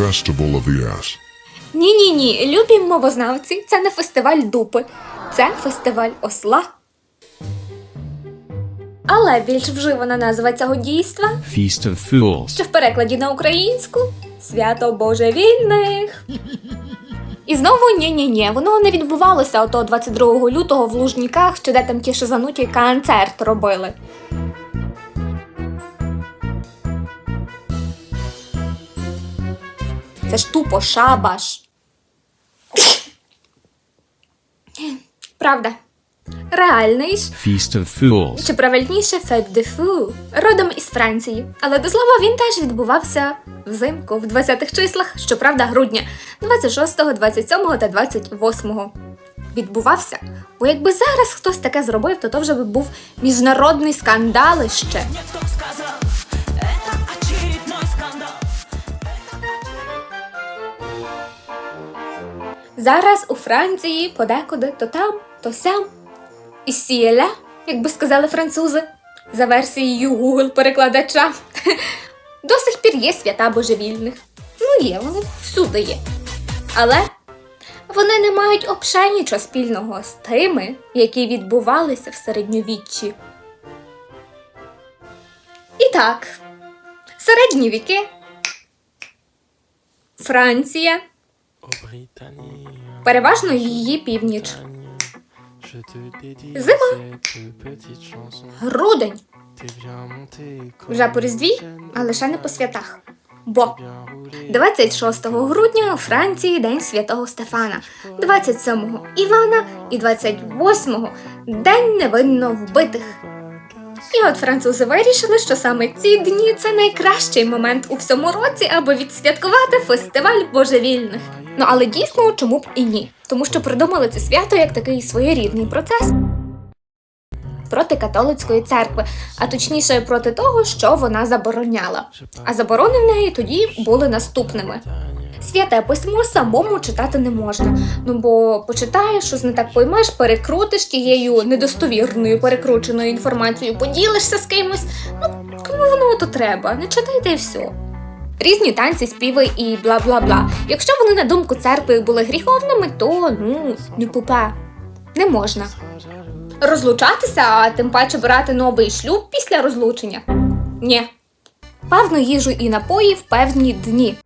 Festival of the Ass. Ні, ні, ні, любі мовознавці, це не фестиваль дупи, це фестиваль осла. Але більш вживана назва цього дійства, Feast of Fools. що в перекладі на українську свято божевільних. І знову ні-ні-ні, воно не відбувалося ото 22 лютого в Лужніках, чи де там ті шизануті концерт робили. Це ж тупо шабаш. Правда. Реальний ж, Feast of Fools. чи правильніше Fête de Fou, родом із Франції. Але до слова він теж відбувався взимку в 20-х числах, щоправда, грудня 26, 27 та 28. Відбувався. Бо якби зараз хтось таке зробив, то то вже би був міжнародний скандалище. Зараз у Франції подекуди то там, то сям. І сіля, як би сказали французи, за версією Google перекладача. До сих пір є свята божевільних. Ну є, вони всюди є. Але вони не мають обше нічого спільного з тими, які відбувалися в середньовіччі. І так, середні віки. Франція, переважно її північ. Зима. Грудень. Вже по різдві, а лише не по святах. Бо 26 грудня у Франції День Святого Стефана, 27-го Івана і 28-го День невинно вбитих. І от французи вирішили, що саме ці дні це найкращий момент у всьому році, аби відсвяткувати фестиваль божевільних. Ну але дійсно, чому б і ні? Тому що придумали це свято як такий своєрідний процес проти католицької церкви, а точніше проти того, що вона забороняла. А заборони в неї тоді були наступними. Святе письмо самому читати не можна. Ну бо почитаєш, щось не так поймеш, перекрутиш тією недостовірною перекрученою інформацією, поділишся з кимось. Ну кому воно то треба? Не читайте і все. Різні танці, співи і бла бла бла. Якщо вони на думку церкви були гріховними, то ну не пупа. Не можна. Розлучатися, а тим паче брати новий шлюб після розлучення. Ні. Певну їжу і напої в певні дні.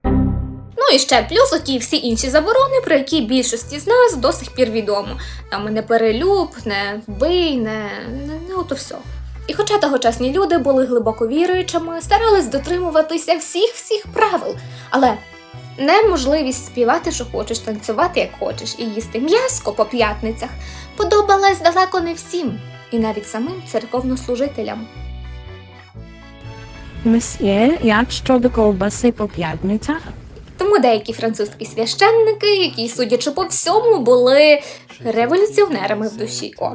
Ну і ще плюс оті всі інші заборони, про які більшості з нас до сих пір відомо. Там не перелюб, не вбий, не, не, не ото все. І хоча тогочасні люди були глибоко віруючими, старались дотримуватися всіх всіх правил, але неможливість співати, що хочеш, танцювати, як хочеш, і їсти м'яско по п'ятницях подобалась далеко не всім, і навіть самим церковнослужителям. Месьє, як щодо ковбаси по п'ятницях? Деякі французькі священники, які, судячи по всьому, були революціонерами в душі, о,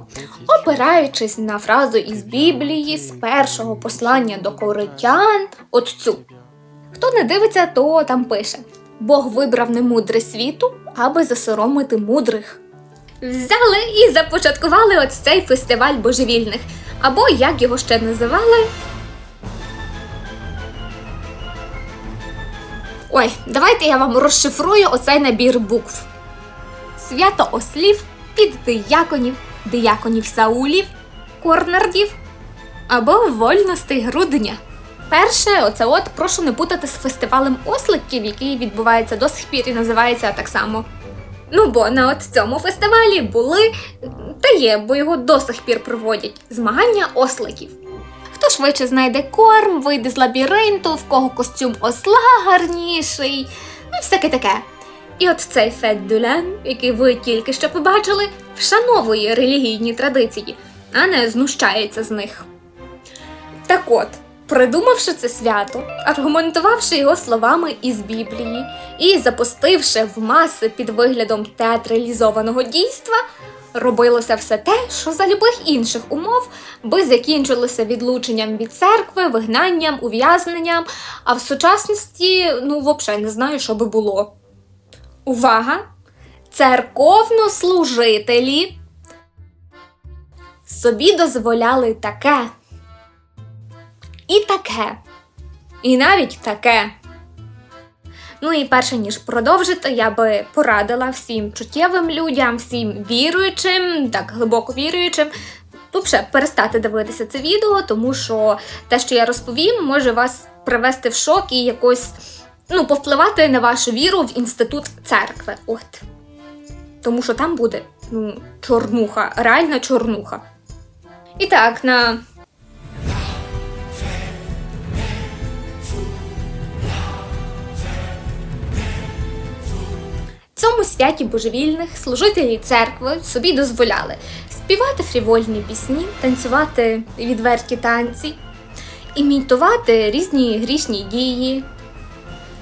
опираючись на фразу із Біблії з першого послання до коритян, от цю. Хто не дивиться, то там пише: Бог вибрав немудре світу, аби засоромити мудрих. Взяли і започаткували от цей фестиваль божевільних, або як його ще називали, Ой, давайте я вам розшифрую оцей набір букв. Свято ослів від дияконів, дияконів Саулів, Корнардів або вольностей грудня. Перше, оце от прошу не путати з фестивалем осликів, який відбувається до сих пір і називається так само. Ну бо на от цьому фестивалі були та є, бо його до сих пір проводять змагання осликів. Хто швидше знайде корм, вийде з лабіринту, в кого костюм осла гарніший, ну і всяке таке. І от цей Фет Дюлен, який ви тільки що побачили, вшановує релігійні традиції, а не знущається з них. Так от, придумавши це свято, аргументувавши його словами із Біблії і запустивши в маси під виглядом театралізованого дійства, робилося все те, що за любих інших умов би закінчилося відлученням від церкви, вигнанням, ув'язненням, а в сучасності, ну, взагалі не знаю, що би було. Увага! Церковнослужителі собі дозволяли таке. І таке. І навіть таке. Ну і перше ніж продовжити, я би порадила всім чуттєвим людям, всім віруючим, так глибоко віруючим. Взагалі, перестати дивитися це відео, тому що те, що я розповім, може вас привести в шок і якось ну, повпливати на вашу віру в інститут церкви. От. Тому що там буде ну, чорнуха, реальна чорнуха. І так, на цьому святі божевільних служителі церкви собі дозволяли співати фрівольні пісні, танцювати відверті танці, імітувати різні грішні дії.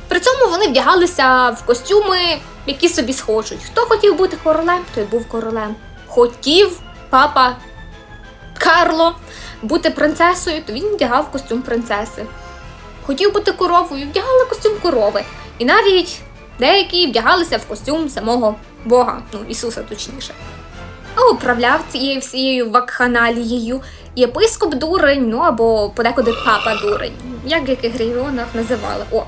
При цьому вони вдягалися в костюми, які собі схочуть. Хто хотів бути королем, той був королем. Хотів папа Карло бути принцесою, то він вдягав костюм принцеси. Хотів бути коровою, вдягали костюм корови. І навіть деякі вдягалися в костюм самого Бога, ну Ісуса точніше. А управляв цією всією вакханалією єпископ дурень, ну або подекуди папа дурень, як в яких регіонах називали. О,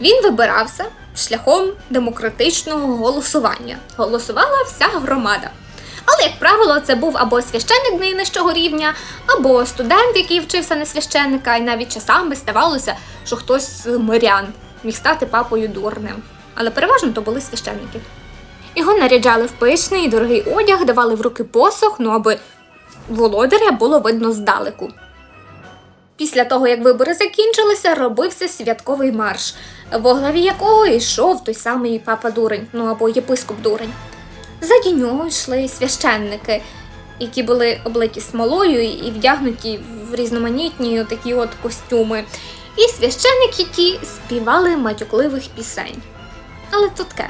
він вибирався шляхом демократичного голосування. Голосувала вся громада. Але, як правило, це був або священник найнижчого рівня, або студент, який вчився на священника, і навіть часами ставалося, що хтось з мирян міг стати папою дурним. Але переважно то були священники. Його наряджали в пишний і дорогий одяг, давали в руки посох, ну аби володаря було видно здалеку. Після того, як вибори закінчилися, робився святковий марш, во главі якого йшов той самий папа дурень, ну або єпископ дурень. Ззаді нього йшли священники, які були облиті смолою і вдягнуті в різноманітні такі от костюми. І священики ті співали матюкливих пісень. Але то таке.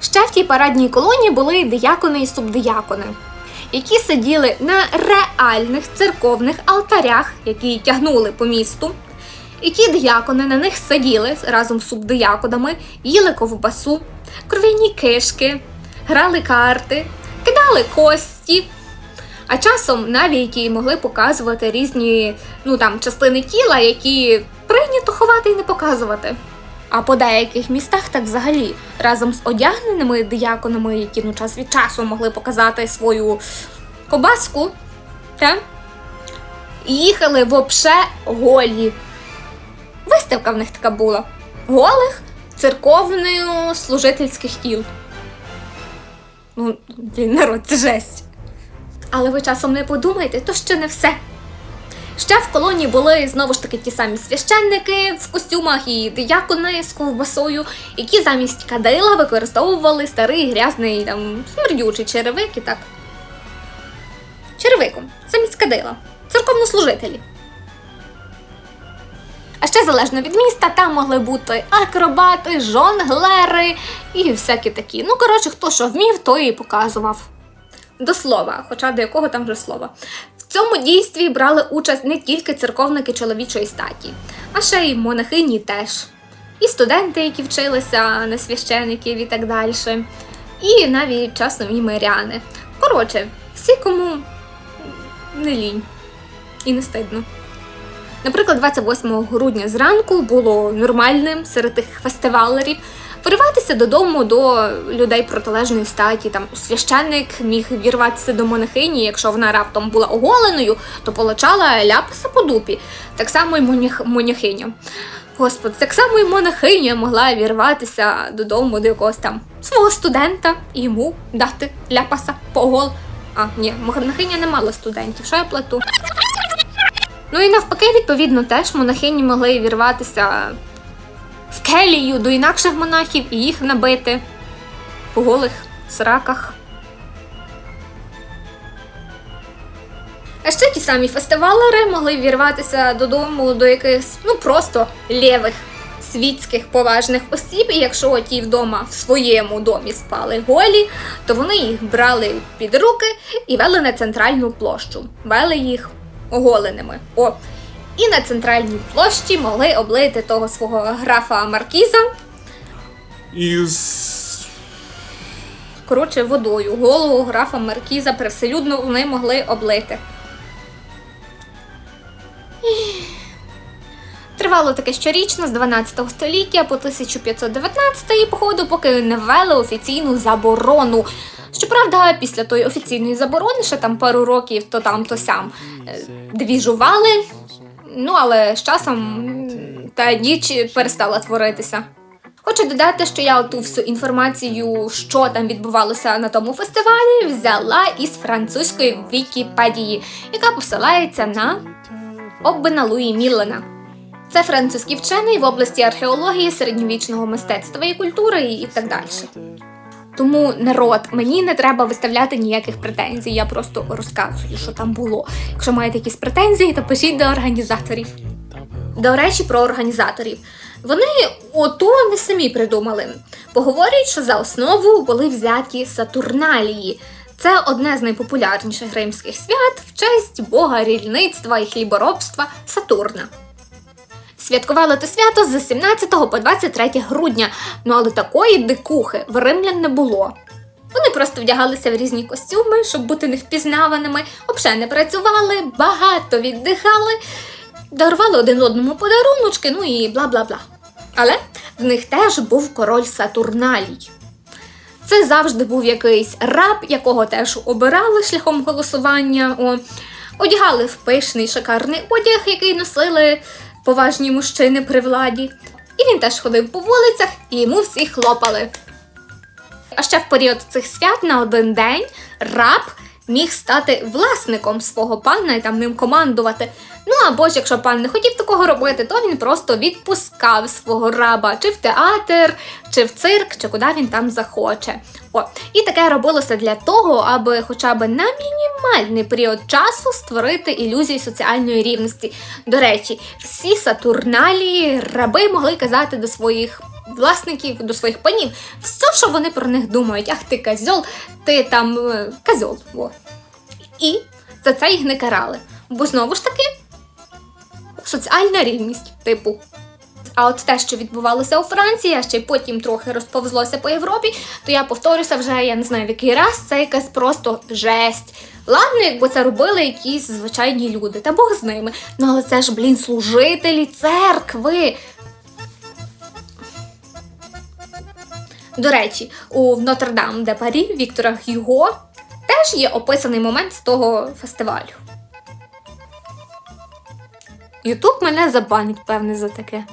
Ще в тій парадній колоні були диякони і субдиякони, які сиділи на реальних церковних алтарях, які тягнули по місту. І ті диякони на них сиділи разом з субдияконами, їли ковбасу, кров'яні кишки, грали карти, кидали кості. А часом навіть і могли показувати різні ну, там, частини тіла, які прийнято ховати і не показувати. А по деяких містах так взагалі разом з одягненими дияконами, які ну, час від часу могли показати свою кобаску, та, їхали вообще голі. Виставка в них така була. Голих церковною служительських тіл. Ну, блін, народ, це жесть. Але ви часом не подумайте, то ще не все. Ще в колонії були знову ж таки ті самі священники в костюмах і диякони з ковбасою, які замість кадила використовували старий грязний там смердючий черевик і так. Черевиком, замість кадила. Церковнослужителі. А ще залежно від міста, там могли бути акробати, жонглери і всякі такі. Ну, коротше, хто що вмів, той і показував. До слова, хоча до якого там вже слова. Цьому дійстві брали участь не тільки церковники чоловічої статі, а ще й монахині теж. І студенти, які вчилися на священиків і так далі. І навіть часом і миряни. Коротше, всі, кому не лінь і не стидно. Наприклад, 28 грудня зранку було нормальним серед тих фестивалерів вириватися додому до людей протилежної статі. Там священник міг вірватися до монахині, якщо вона раптом була оголеною, то получала ляпаса по дупі. Так само й монях... моняхиня. Господи, так само і монахиня могла вірватися додому до якогось там свого студента і йому дати ляпаса по гол. А, ні, монахиня не мала студентів, що я плату. Ну і навпаки, відповідно, теж монахині могли вірватися в келію до інакших монахів і їх набити по голих сраках. А ще ті самі фестивалери могли вірватися додому до якихось, ну просто лєвих світських поважних осіб, і якщо ті вдома в своєму домі спали голі, то вони їх брали під руки і вели на центральну площу. Вели їх оголеними. О. І на центральній площі могли облити того свого графа Маркіза із коротше водою. Голову графа Маркіза привселюдно вони могли облити. Тривало таке щорічно з 12 століття по 1519 походу, поки не ввели офіційну заборону. Щоправда, після тої офіційної заборони, ще там пару років то там, то сям е, двіжували. Ну, але з часом та ніч перестала творитися. Хочу додати, що я ту всю інформацію, що там відбувалося на тому фестивалі, взяла із французької Вікіпедії, яка посилається на Оббена Луї Міллена. Це французький вчений в області археології, середньовічного мистецтва і культури і так далі. Тому народ, мені не треба виставляти ніяких претензій, я просто розказую, що там було. Якщо маєте якісь претензії, то пишіть до організаторів. До речі, про організаторів. Вони ото не самі придумали. Поговорюють, що за основу були взяті Сатурналії. Це одне з найпопулярніших римських свят в честь бога рільництва і хліборобства Сатурна. Святкували те свято з 17 по 23 грудня, ну але такої дикухи в римлян не було. Вони просто вдягалися в різні костюми, щоб бути невпізнаваними, взагалі не працювали, багато віддихали, дарували один одному подаруночки, ну і бла бла бла. Але в них теж був король Сатурналій. Це завжди був якийсь раб, якого теж обирали шляхом голосування. Одягали в пишний шикарний одяг, який носили поважні мужчини при владі. І він теж ходив по вулицях, і йому всі хлопали. А ще в період цих свят на один день раб міг стати власником свого пана і там ним командувати. Ну або ж якщо пан не хотів такого робити, то він просто відпускав свого раба чи в театр, чи в цирк, чи куди він там захоче. О, і таке робилося для того, аби хоча б на мінімальний період часу створити ілюзію соціальної рівності. До речі, всі сатурналії раби могли казати до своїх власників, до своїх панів, все, що вони про них думають. Ах ти козьол, ти там е, козьол. Во. І за це їх не карали. Бо знову ж таки, соціальна рівність, типу. А от те, що відбувалося у Франції, а ще й потім трохи розповзлося по Європі, то я повторюся вже, я не знаю в який раз, це якась просто жесть. Ладно, якби це робили якісь звичайні люди, та Бог з ними. Ну але це ж, блін, служителі церкви. До речі, у Нотр-Дам де Парі Віктора Гюго теж є описаний момент з того фестивалю. Ютуб мене забанить, певне, за таке.